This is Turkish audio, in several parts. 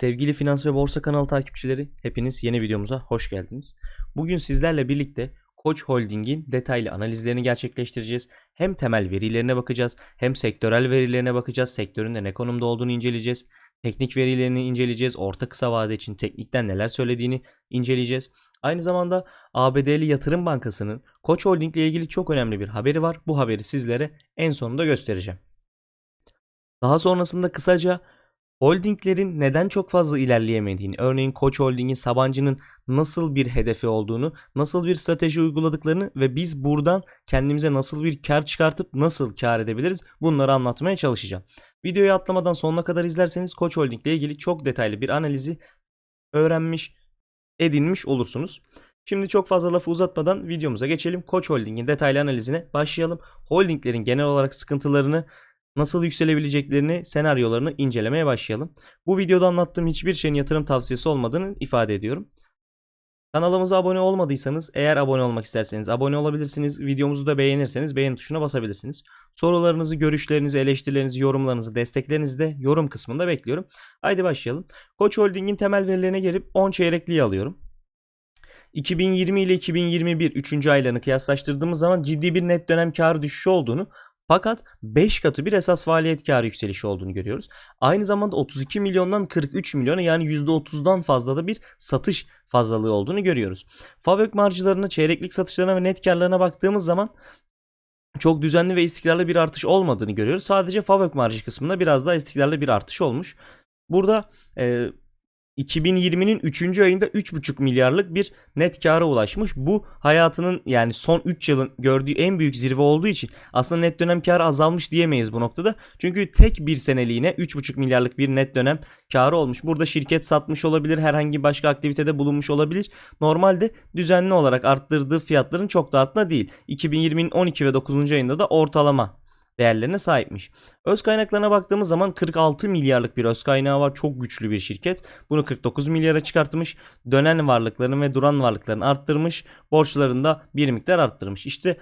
Sevgili Finans ve Borsa kanalı takipçileri, hepiniz yeni videomuza hoş geldiniz. Bugün sizlerle birlikte Koç Holding'in detaylı analizlerini gerçekleştireceğiz. Hem temel verilerine bakacağız, hem sektörel verilerine bakacağız. Sektörün de ne konumda olduğunu inceleyeceğiz. Teknik verilerini inceleyeceğiz. Orta kısa vade için teknikten neler söylediğini inceleyeceğiz. Aynı zamanda ABD'li Yatırım Bankası'nın Koç Holding ile ilgili çok önemli bir haberi var. Bu haberi sizlere en sonunda göstereceğim. Daha sonrasında kısaca Holdinglerin neden çok fazla ilerleyemediğini, örneğin Koç Holding'in Sabancı'nın nasıl bir hedefi olduğunu, nasıl bir strateji uyguladıklarını ve biz buradan kendimize nasıl bir kar çıkartıp nasıl kar edebiliriz bunları anlatmaya çalışacağım. Videoyu atlamadan sonuna kadar izlerseniz Koç Holding ile ilgili çok detaylı bir analizi öğrenmiş, edinmiş olursunuz. Şimdi çok fazla lafı uzatmadan videomuza geçelim. Koç Holding'in detaylı analizine başlayalım. Holdinglerin genel olarak sıkıntılarını nasıl yükselebileceklerini, senaryolarını incelemeye başlayalım. Bu videoda anlattığım hiçbir şeyin yatırım tavsiyesi olmadığını ifade ediyorum. Kanalımıza abone olmadıysanız eğer abone olmak isterseniz abone olabilirsiniz. Videomuzu da beğenirseniz beğen tuşuna basabilirsiniz. Sorularınızı, görüşlerinizi, eleştirilerinizi, yorumlarınızı, desteklerinizi de yorum kısmında bekliyorum. Haydi başlayalım. Koç Holding'in temel verilerine gelip 10 çeyrekliği alıyorum. 2020 ile 2021 3. aylarını kıyaslaştırdığımız zaman ciddi bir net dönem karı düşüşü olduğunu fakat 5 katı bir esas faaliyet karı yükselişi olduğunu görüyoruz. Aynı zamanda 32 milyondan 43 milyona yani %30'dan fazla da bir satış fazlalığı olduğunu görüyoruz. Favök marjlarına, çeyreklik satışlarına ve net karlarına baktığımız zaman çok düzenli ve istikrarlı bir artış olmadığını görüyoruz. Sadece Favök marjı kısmında biraz daha istikrarlı bir artış olmuş. Burada e, 2020'nin 3. ayında 3,5 milyarlık bir net kâra ulaşmış. Bu hayatının yani son 3 yılın gördüğü en büyük zirve olduğu için aslında net dönem karı azalmış diyemeyiz bu noktada. Çünkü tek bir seneliğine 3,5 milyarlık bir net dönem karı olmuş. Burada şirket satmış olabilir, herhangi başka aktivitede bulunmuş olabilir. Normalde düzenli olarak arttırdığı fiyatların çok da artma değil. 2020'nin 12 ve 9. ayında da ortalama değerlerine sahipmiş. Öz kaynaklarına baktığımız zaman 46 milyarlık bir öz kaynağı var. Çok güçlü bir şirket. Bunu 49 milyara çıkartmış. Dönen varlıklarını ve duran varlıklarını arttırmış. Borçlarını da bir miktar arttırmış. İşte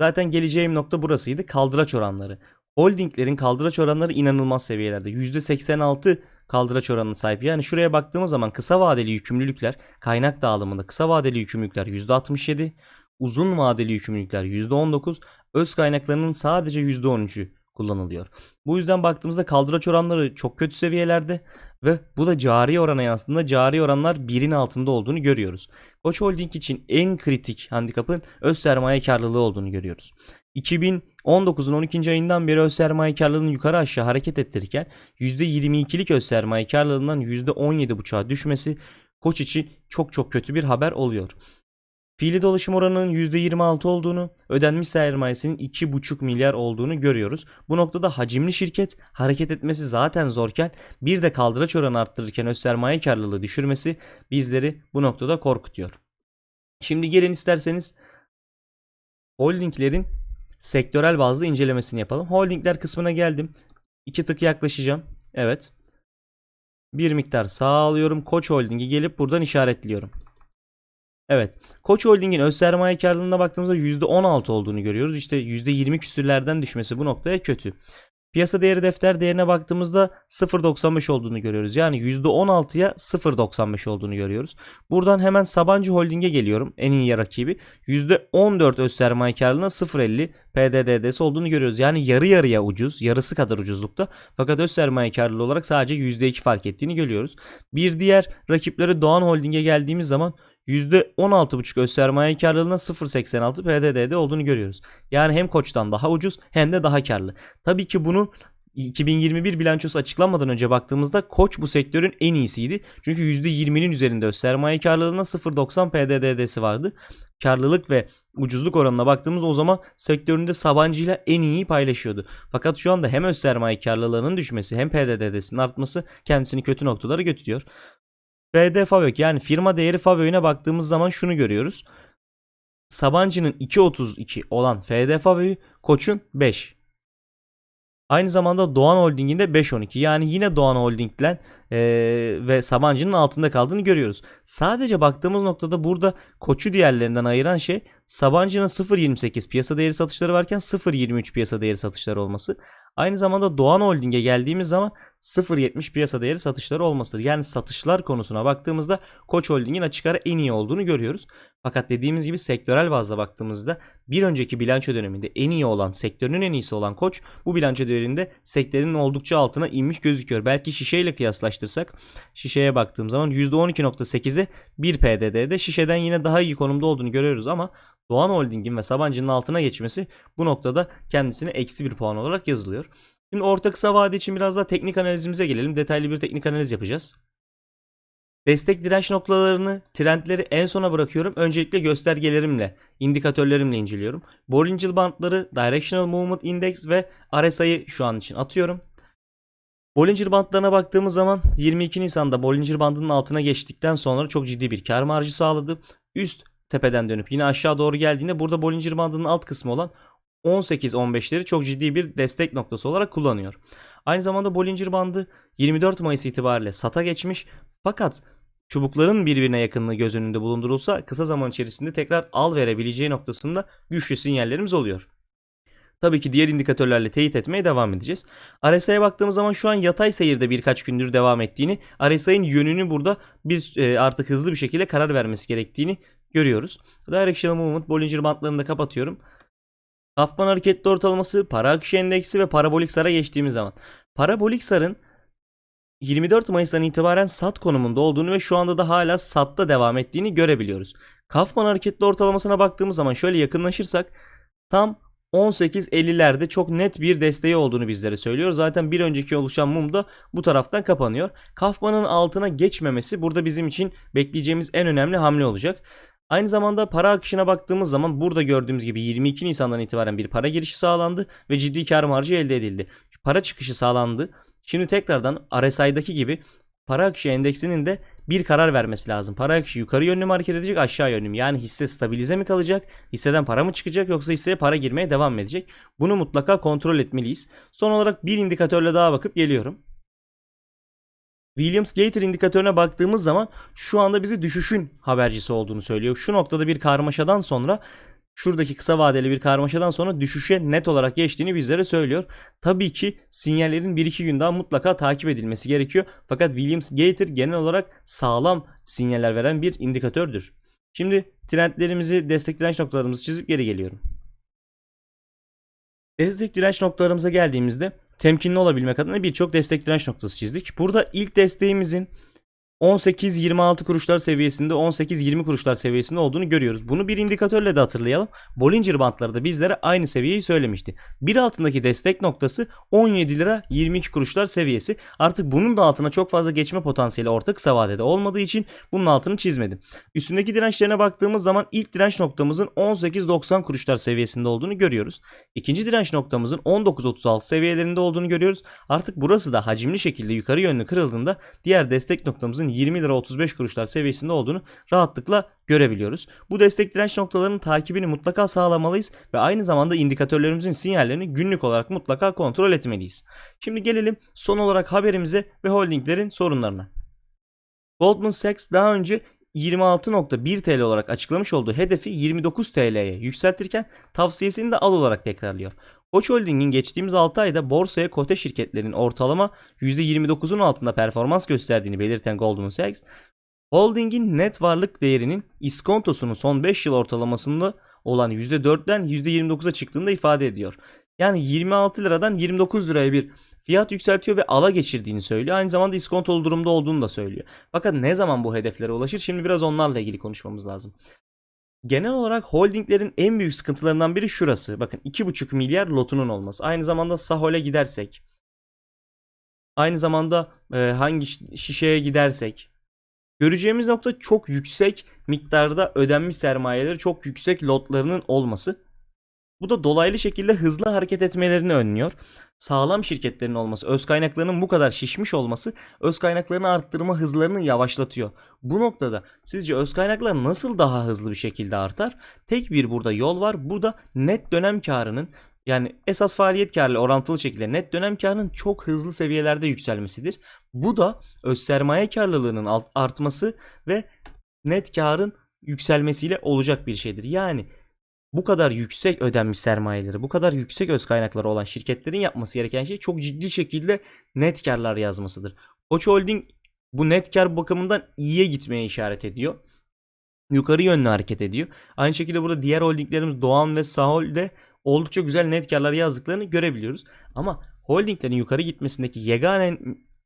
zaten geleceğim nokta burasıydı. Kaldıraç oranları. Holdinglerin kaldıraç oranları inanılmaz seviyelerde. %86 kaldıraç oranına sahip. Yani şuraya baktığımız zaman kısa vadeli yükümlülükler kaynak dağılımında kısa vadeli yükümlülükler %67, uzun vadeli yükümlülükler %19, öz kaynaklarının sadece %13'ü kullanılıyor. Bu yüzden baktığımızda kaldıraç oranları çok kötü seviyelerde ve bu da cari orana yansıdığında cari oranlar birin altında olduğunu görüyoruz. Koç Holding için en kritik handikapın öz sermaye karlılığı olduğunu görüyoruz. 2019'un 12. ayından beri öz sermaye karlılığını yukarı aşağı hareket ettirirken %22'lik öz sermaye karlılığından %17,5'a düşmesi Koç için çok çok kötü bir haber oluyor. Fiili dolaşım oranının %26 olduğunu, ödenmiş sermayesinin 2,5 milyar olduğunu görüyoruz. Bu noktada hacimli şirket hareket etmesi zaten zorken bir de kaldıraç oranı arttırırken öz sermaye karlılığı düşürmesi bizleri bu noktada korkutuyor. Şimdi gelin isterseniz holdinglerin sektörel bazlı incelemesini yapalım. Holdingler kısmına geldim. İki tık yaklaşacağım. Evet. Bir miktar sağ alıyorum. Koç Holding'i gelip buradan işaretliyorum. Evet. Koç Holding'in öz sermaye karlılığına baktığımızda %16 olduğunu görüyoruz. İşte %20 küsürlerden düşmesi bu noktaya kötü. Piyasa değeri defter değerine baktığımızda 0.95 olduğunu görüyoruz. Yani %16'ya 0.95 olduğunu görüyoruz. Buradan hemen Sabancı Holding'e geliyorum. En iyi rakibi. %14 öz sermaye karlılığına 0.50 PDD'si olduğunu görüyoruz. Yani yarı yarıya ucuz. Yarısı kadar ucuzlukta. Fakat öz sermaye karlılığı olarak sadece %2 fark ettiğini görüyoruz. Bir diğer rakipleri Doğan Holding'e geldiğimiz zaman %16,5 öz sermaye karlılığına 0.86 PDD'de olduğunu görüyoruz. Yani hem Koç'tan daha ucuz hem de daha karlı. Tabii ki bunu 2021 bilançosu açıklanmadan önce baktığımızda Koç bu sektörün en iyisiydi. Çünkü %20'nin üzerinde öz sermaye karlılığına 0.90 PDD'si vardı. Karlılık ve ucuzluk oranına baktığımız o zaman sektöründe Sabancı ile en iyi paylaşıyordu. Fakat şu anda hem öz sermaye karlılığının düşmesi hem PDD'sinin artması kendisini kötü noktalara götürüyor. FD Favök yani firma değeri Favök'üne baktığımız zaman şunu görüyoruz. Sabancı'nın 2.32 olan FD Favök'ü Koç'un 5. Aynı zamanda Doğan Holding'in de 5.12 yani yine Doğan Holding'le e, ve Sabancı'nın altında kaldığını görüyoruz. Sadece baktığımız noktada burada Koç'u diğerlerinden ayıran şey Sabancı'nın 0.28 piyasa değeri satışları varken 0.23 piyasa değeri satışları olması. Aynı zamanda Doğan Holding'e geldiğimiz zaman 0.70 piyasa değeri satışları olmasıdır. Yani satışlar konusuna baktığımızda Koç Holding'in açık ara en iyi olduğunu görüyoruz. Fakat dediğimiz gibi sektörel bazda baktığımızda bir önceki bilanço döneminde en iyi olan, sektörünün en iyisi olan Koç bu bilanço değerinde sektörün oldukça altına inmiş gözüküyor. Belki şişeyle kıyaslaştırsak şişeye baktığım zaman %12.8'e 1 PDD'de şişeden yine daha iyi konumda olduğunu görüyoruz ama Doğan Holding'in ve Sabancı'nın altına geçmesi bu noktada kendisine eksi bir puan olarak yazılıyor. Şimdi orta kısa vade için biraz daha teknik analizimize gelelim. Detaylı bir teknik analiz yapacağız. Destek direnç noktalarını, trendleri en sona bırakıyorum. Öncelikle göstergelerimle, indikatörlerimle inceliyorum. Bollinger Bandları, Directional Movement Index ve RSI'yi şu an için atıyorum. Bollinger Bandlarına baktığımız zaman 22 Nisan'da Bollinger Bandının altına geçtikten sonra çok ciddi bir kar marjı sağladı. Üst tepeden dönüp yine aşağı doğru geldiğinde burada Bollinger Bandının alt kısmı olan 18-15'leri çok ciddi bir destek noktası olarak kullanıyor. Aynı zamanda Bollinger Bandı 24 Mayıs itibariyle SAT'a geçmiş fakat çubukların birbirine yakınlığı göz önünde bulundurulsa kısa zaman içerisinde tekrar al verebileceği noktasında güçlü sinyallerimiz oluyor. Tabii ki diğer indikatörlerle teyit etmeye devam edeceğiz. RSI'ye baktığımız zaman şu an yatay seyirde birkaç gündür devam ettiğini, RSI'nin yönünü burada bir e, artık hızlı bir şekilde karar vermesi gerektiğini görüyoruz. Directional Movement Bollinger Bandlarını da kapatıyorum. Kaufman hareketli ortalaması, para akışı endeksi ve parabolik sara geçtiğimiz zaman. Parabolik sarın 24 Mayıs'tan itibaren sat konumunda olduğunu ve şu anda da hala satta devam ettiğini görebiliyoruz. Kaufman hareketli ortalamasına baktığımız zaman şöyle yakınlaşırsak tam 18.50'lerde çok net bir desteği olduğunu bizlere söylüyor. Zaten bir önceki oluşan mum da bu taraftan kapanıyor. Kaufman'ın altına geçmemesi burada bizim için bekleyeceğimiz en önemli hamle olacak. Aynı zamanda para akışına baktığımız zaman burada gördüğümüz gibi 22 Nisan'dan itibaren bir para girişi sağlandı ve ciddi kar marjı elde edildi. Para çıkışı sağlandı. Şimdi tekrardan RSI'daki gibi para akışı endeksinin de bir karar vermesi lazım. Para akışı yukarı yönlü mü hareket edecek aşağı yönlü mü? Yani hisse stabilize mi kalacak? Hisseden para mı çıkacak yoksa hisseye para girmeye devam mı edecek? Bunu mutlaka kontrol etmeliyiz. Son olarak bir indikatörle daha bakıp geliyorum. Williams Gator indikatörüne baktığımız zaman şu anda bize düşüşün habercisi olduğunu söylüyor. Şu noktada bir karmaşadan sonra şuradaki kısa vadeli bir karmaşadan sonra düşüşe net olarak geçtiğini bizlere söylüyor. Tabii ki sinyallerin 1-2 gün daha mutlaka takip edilmesi gerekiyor. Fakat Williams Gator genel olarak sağlam sinyaller veren bir indikatördür. Şimdi trendlerimizi, destek direnç noktalarımızı çizip geri geliyorum. Destek direnç noktalarımıza geldiğimizde temkinli olabilmek adına birçok destek direnç noktası çizdik. Burada ilk desteğimizin 18-26 kuruşlar seviyesinde 18-20 kuruşlar seviyesinde olduğunu görüyoruz. Bunu bir indikatörle de hatırlayalım. Bollinger Bandları da bizlere aynı seviyeyi söylemişti. Bir altındaki destek noktası 17 lira 22 kuruşlar seviyesi. Artık bunun da altına çok fazla geçme potansiyeli orta kısa vadede olmadığı için bunun altını çizmedim. Üstündeki dirençlerine baktığımız zaman ilk direnç noktamızın 18.90 kuruşlar seviyesinde olduğunu görüyoruz. İkinci direnç noktamızın 19.36 seviyelerinde olduğunu görüyoruz. Artık burası da hacimli şekilde yukarı yönlü kırıldığında diğer destek noktamızın 20 lira 35 kuruşlar seviyesinde olduğunu rahatlıkla görebiliyoruz. Bu destek direnç noktalarının takibini mutlaka sağlamalıyız ve aynı zamanda indikatörlerimizin sinyallerini günlük olarak mutlaka kontrol etmeliyiz. Şimdi gelelim son olarak haberimize ve holdinglerin sorunlarına. Goldman Sachs daha önce 26.1 TL olarak açıklamış olduğu hedefi 29 TL'ye yükseltirken tavsiyesini de al olarak tekrarlıyor. Koç Holding'in geçtiğimiz 6 ayda borsaya kote şirketlerin ortalama %29'un altında performans gösterdiğini belirten Goldman Sachs, Holding'in net varlık değerinin iskontosunun son 5 yıl ortalamasında olan %4'den %29'a çıktığını da ifade ediyor. Yani 26 liradan 29 liraya bir fiyat yükseltiyor ve ala geçirdiğini söylüyor. Aynı zamanda iskontolu durumda olduğunu da söylüyor. Fakat ne zaman bu hedeflere ulaşır? Şimdi biraz onlarla ilgili konuşmamız lazım. Genel olarak holdinglerin en büyük sıkıntılarından biri şurası. Bakın 2,5 milyar lotunun olması. Aynı zamanda Sahol'e gidersek. Aynı zamanda e, hangi şişeye gidersek. Göreceğimiz nokta çok yüksek miktarda ödenmiş sermayeleri çok yüksek lotlarının olması. Bu da dolaylı şekilde hızlı hareket etmelerini önlüyor. Sağlam şirketlerin olması, öz kaynaklarının bu kadar şişmiş olması öz kaynaklarını arttırma hızlarını yavaşlatıyor. Bu noktada sizce öz kaynaklar nasıl daha hızlı bir şekilde artar? Tek bir burada yol var. Bu da net dönem karının yani esas faaliyet karıyla orantılı şekilde net dönem karının çok hızlı seviyelerde yükselmesidir. Bu da öz sermaye karlılığının artması ve net karın yükselmesiyle olacak bir şeydir. Yani bu kadar yüksek ödenmiş sermayeleri, bu kadar yüksek öz kaynakları olan şirketlerin yapması gereken şey çok ciddi şekilde net karlar yazmasıdır. Koç Holding bu net kar bakımından iyiye gitmeye işaret ediyor. Yukarı yönlü hareket ediyor. Aynı şekilde burada diğer holdinglerimiz Doğan ve Sahol de oldukça güzel net karlar yazdıklarını görebiliyoruz. Ama holdinglerin yukarı gitmesindeki yegane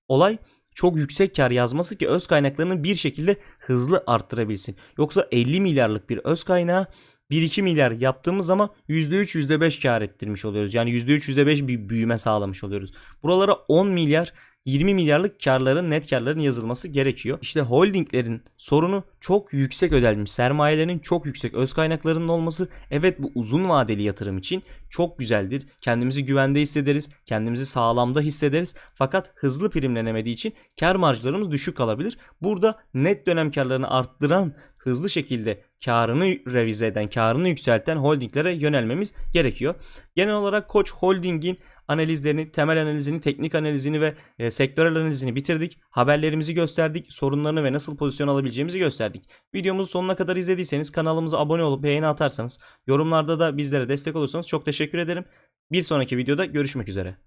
olay çok yüksek kar yazması ki öz kaynaklarını bir şekilde hızlı arttırabilsin. Yoksa 50 milyarlık bir öz kaynağı 1-2 milyar yaptığımız zaman %3 %5 kar ettirmiş oluyoruz. Yani %3 %5 bir büyüme sağlamış oluyoruz. Buralara 10 milyar 20 milyarlık karların net karların yazılması gerekiyor. İşte holdinglerin sorunu çok yüksek ödenmiş sermayelerin çok yüksek öz kaynaklarının olması. Evet bu uzun vadeli yatırım için çok güzeldir. Kendimizi güvende hissederiz. Kendimizi sağlamda hissederiz. Fakat hızlı primlenemediği için kar marjlarımız düşük kalabilir. Burada net dönem karlarını arttıran hızlı şekilde karını revize eden, karını yükselten holdinglere yönelmemiz gerekiyor. Genel olarak Koç Holding'in analizlerini, temel analizini, teknik analizini ve e, sektörel analizini bitirdik. Haberlerimizi gösterdik, sorunlarını ve nasıl pozisyon alabileceğimizi gösterdik. Videomuzu sonuna kadar izlediyseniz kanalımıza abone olup beğeni atarsanız, yorumlarda da bizlere destek olursanız çok teşekkür ederim. Bir sonraki videoda görüşmek üzere.